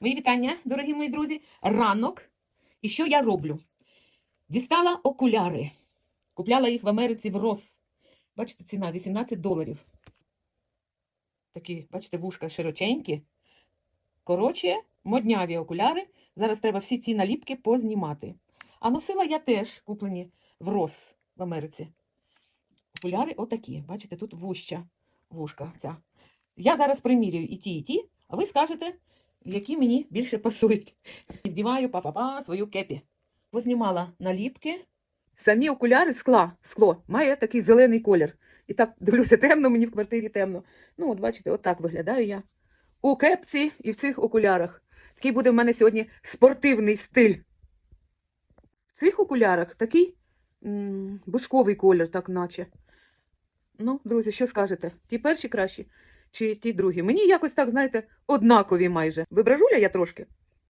Мої вітання, дорогі мої друзі. Ранок. І що я роблю? Дістала окуляри. Купляла їх в Америці в Рос. Бачите, ціна 18 доларів. Такі, бачите, вушка широченькі. Коротше, модняві окуляри. Зараз треба всі ці наліпки познімати. А носила я теж куплені в Рос в Америці. Окуляри отакі. Бачите, тут вуща, вушка ця. Я зараз примірюю і ті, і ті, а ви скажете, які мені більше пасують. Вдіваю па-па-па свою кепі. Познімала наліпки. Самі окуляри скла, скло має такий зелений колір. І так дивлюся, темно, мені в квартирі темно. Ну, от бачите, отак виглядаю я. У кепці і в цих окулярах. Такий буде в мене сьогодні спортивний стиль. В цих окулярах такий м, бусковий колір, так наче. Ну, друзі, що скажете? Ті перші кращі чи ті другі? Мені якось так, знаєте, однакові майже. Вибражуля я трошки.